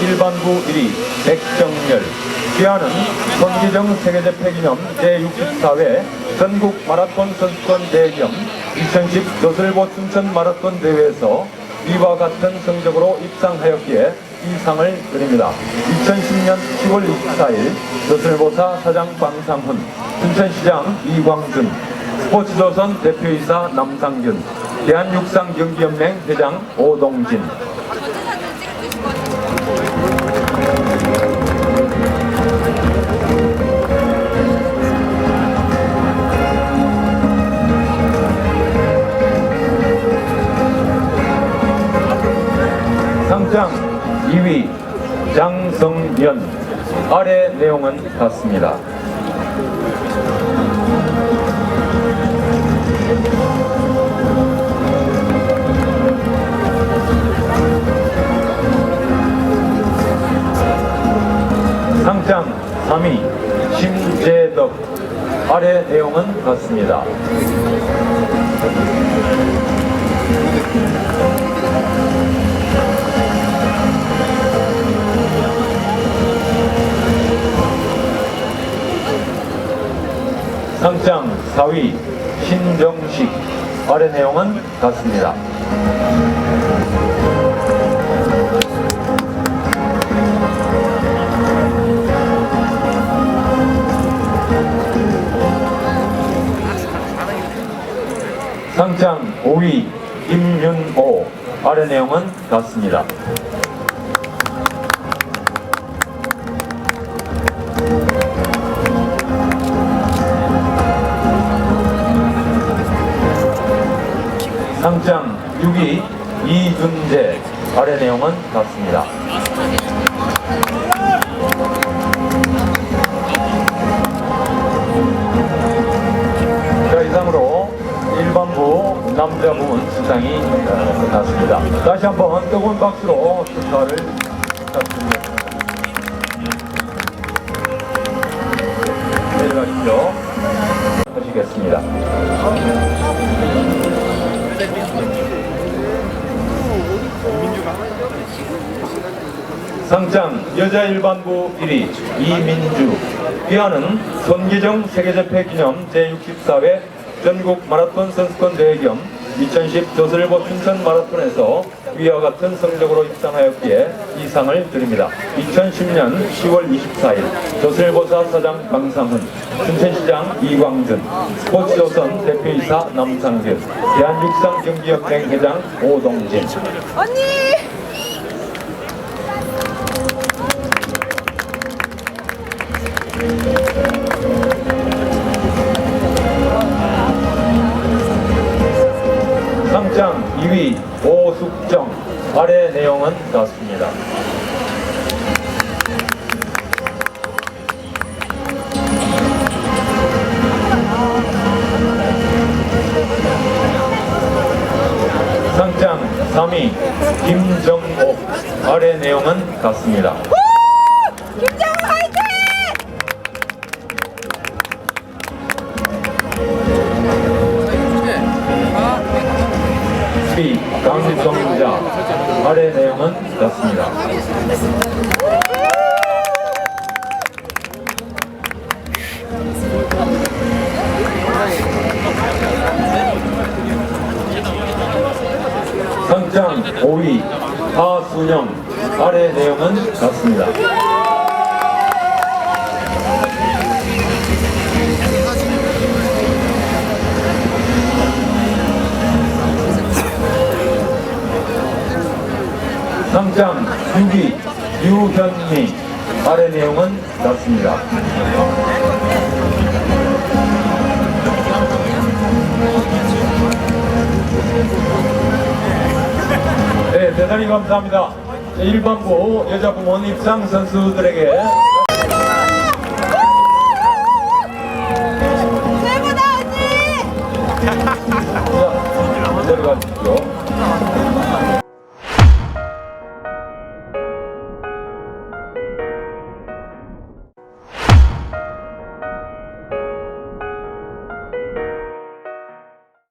일반부 1위 백정열 귀하는 손기정 세계대회 기념 제64회 전국 마라톤 선수권 대회 겸 2010 저슬보 춘천 마라톤 대회에서 이와 같은 성적으로 입상하였기에 이 상을 드립니다. 2010년 10월 24일 저슬보사 사장 방상훈, 춘천시장 이광준, 스포츠조선 대표이사 남상균, 대한육상경기연맹 회장 오동진, 2위 장성연 아래 내용은 같습니다. 상장 3위 심재덕 아래 내용은 같습니다. 4위 신정식 아래 내용은 같습니다. 상장 5위 김윤호 아래 내용은 같습니다. 상장 6위 이준재 아래 내용은 같습니다. 자 이상으로 일반부 남자 부문 수상이 어, 끝났습니다. 다시 한번 뜨거운 박수로 축하를 부탁드리겠습니다. 내려가십시오. 하시겠습니다. 상장 여자 일반부 1위 이민주 귀하는 손기정 세계대회 기념 제64회 전국 마라톤 선수권 대회 겸 2010 조슬보 춘천 마라톤에서 위와 같은 성적으로 입상하였기에 이 상을 드립니다. 2010년 10월 24일 조슬보사 사장 강상훈, 춘천시장 이광준, 스포츠조선 대표이사 남상균, 대한육상경기연맹 회장 오동진, 언니! 상장 2위 오숙정 아래 내용은 같습니다. 상장 3위 김정옥 아래 내용은 같습니다. 위 강성자 아래 내용은 같습니다. 상장 5위 하순영 아래 내용은 같습니다. 상장 6위 유현미 아래 내용은 같습니다. 네, 대단히 감사합니다. 네, 일반부 여자 부문 입상 선수들에게 최고다 언니! 자, 내려가십시오.